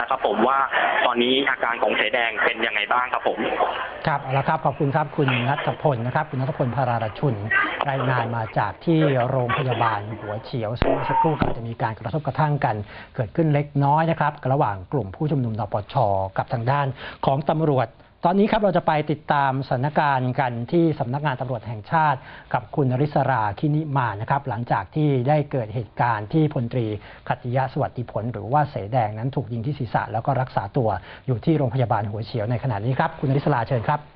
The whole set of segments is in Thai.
นะครับ ผมว่าตอนนี้อาการของเสแดงเป็นยังไงบ้างครับผม ครับเอาละครับ ขอบคุณครับคุณนัทพลนะครับ คุณนัทพลพาราชุน รายงานมาจากที่โรงพยาบาลหัวเฉียวซึ่งสักครู่ก็อาจะมีการกระทบกระทั่งกัน เกิดขึ้นเล็กน้อยนะครับ ระหว่างกลุ่มผู้ชุมนุมนปชกับทางด้านของตำรวจ ตอนนี้ครับเราจะไปติดตามสถานการณ์กันที่สำนักงานตำรวจแห่งชาติ กับคุณนริศราคินิมานะครับ หลังจากที่ได้เกิดเหตุการณ์ที่พลตรีขัตติยะสวัสดิผล หรือว่าเสแดงนั้นถูกยิงที่ศีรษะแล้วก็รักษาตัวอยู่ที่โรงพยาบาลหัวเฉียวในขณะนี้ครับ คุณนริศราเชิญครับ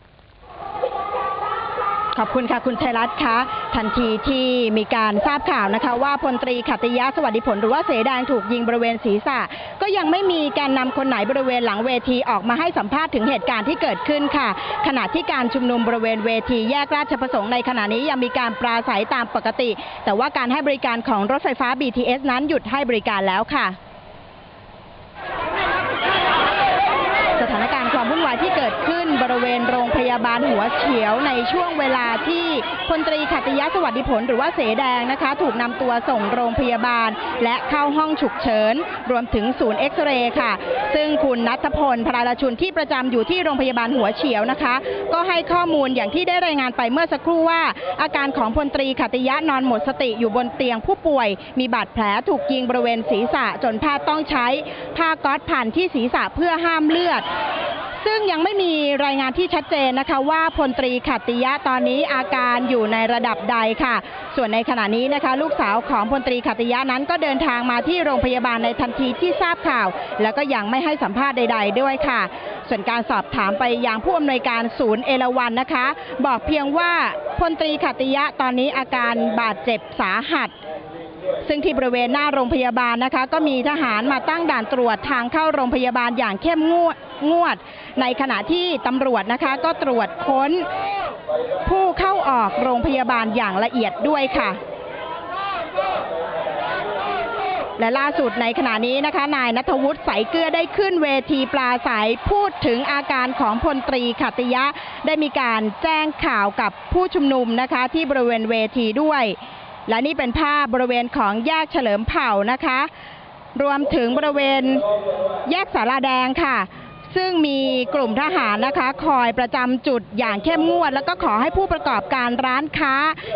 ขอบคุณค่ะคุณชัยรัตน์คะทันทีที่มีการทราบข่าวนะคะ ว่าพลตรีขัติยะสวัสดิผลหรือว่าเสแดงถูกยิงบริเวณศีรษะ ก็ยังไม่มีแกนนำคนไหนบริเวณหลังเวทีออกมาให้สัมภาษณ์ถึงเหตุการณ์ที่เกิดขึ้นค่ะ ขณะที่การชุมนุมบริเวณเวทีแยกราชประสงค์ในขณะนี้ยังมีการปราศัยตามปกติ แต่ว่าการให้บริการของรถไฟฟ้า BTS นั้นหยุดให้บริการแล้วค่ะสถานการณ์ความวุ่นวายที่เกิดขึ้นบริเวณโรง ยาบาลหัวเฉียวในช่วงเวลาที่พลตรีขัติยะสวัสดิผลหรือว่าเสแดงนะคะ ถูกนำตัวส่งโรงพยาบาล และเข้าห้องฉุกเฉิน รวมถึงศูนย์เอ็กซเรย์ค่ะ ซึ่งคุณนัทพลพราราชุนที่ประจำอยู่ที่โรงพยาบาลหัวเฉียวนะคะ ก็ให้ข้อมูลอย่างที่ได้รายงานไปเมื่อสักครู่ว่า อาการของพลตรีขัติยะนอนหมดสติอยู่บนเตียงผู้ป่วย มีบาดแผลถูกยิงบริเวณศีรษะจนแพทย์ต้องใช้ผ้าก๊อซพันที่ศีรษะเพื่อห้ามเลือด ซึ่งยังไม่มีรายงานที่ชัดเจนนะคะว่าพลตรีขัตติยะตอนนี้อาการอยู่ในระดับใดค่ะ ส่วนในขณะนี้นะคะ ลูกสาวของพลตรีขัตติยะนั้นก็เดินทางมาที่โรงพยาบาลในทันทีที่ทราบข่าว แล้วก็ยังไม่ให้สัมภาษณ์ใด ๆ ด้วยค่ะ ส่วนการสอบถามไปยังผู้อำนวยการศูนย์เอราวันนะคะ บอกเพียงว่าพลตรีขัตติยะตอนนี้อาการบาดเจ็บสาหัส ซึ่งที่บริเวณหน้าโรงพยาบาลนะคะก็มีทหารมาตั้งด่านตรวจทางเข้าโรงพยาบาลอย่างเข้มงวดงวด ในขณะที่ตำรวจนะคะก็ตรวจค้นผู้เข้าออกโรงพยาบาลอย่างละเอียดด้วยค่ะ และล่าสุดในขณะนี้นะคะ นายนัทวุฒิสายเกลือได้ขึ้นเวทีปลาใสพูดถึงอาการของพลตรีขัตติยะ ได้มีการแจ้งข่าวกับผู้ชุมนุมนะคะที่บริเวณเวทีด้วย และนี่เป็นภาพบริเวณของแยกเฉลิมเผ่านะคะรวมถึงบริเวณแยกสาราแดงค่ะ ซึ่งมีกลุ่มทหารนะคะคอยประจำจุดอย่างเข้มงวดแล้วก็ขอให้ผู้ประกอบการร้านค้า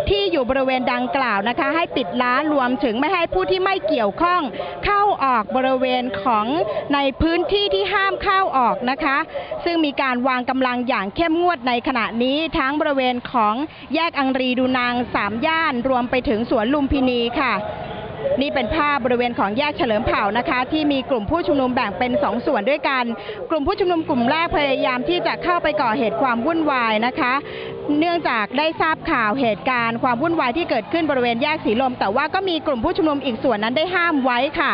ที่อยู่บริเวณดังกล่าวนะคะ ให้ปิดร้านรวมถึงไม่ให้ผู้ที่ไม่เกี่ยวข้องเข้าออกบริเวณของในพื้นที่ที่ห้ามเข้าออกนะคะ ซึ่งมีการวางกำลังอย่างเข้มงวดในขณะนี้ทั้งบริเวณของแยกอังรีดูนางสามย่านรวมไปถึงสวนลุมพินีค่ะ นี่เป็นภาพบริเวณของแยกเฉลิมเผ่านะคะที่มีกลุ่มผู้ชุมนุมแบ่งเป็นสองส่วนด้วยกัน กลุ่มผู้ชุมนุมกลุ่มแรกพยายามที่จะเข้าไปก่อเหตุความวุ่นวายนะคะ เนื่องจากได้ทราบข่าวเหตุการณ์ความวุ่นวายที่เกิดขึ้นบริเวณแยกสีลม แต่ว่าก็มีกลุ่มผู้ชุมนุมอีกส่วนนั้นได้ห้ามไว้ค่ะ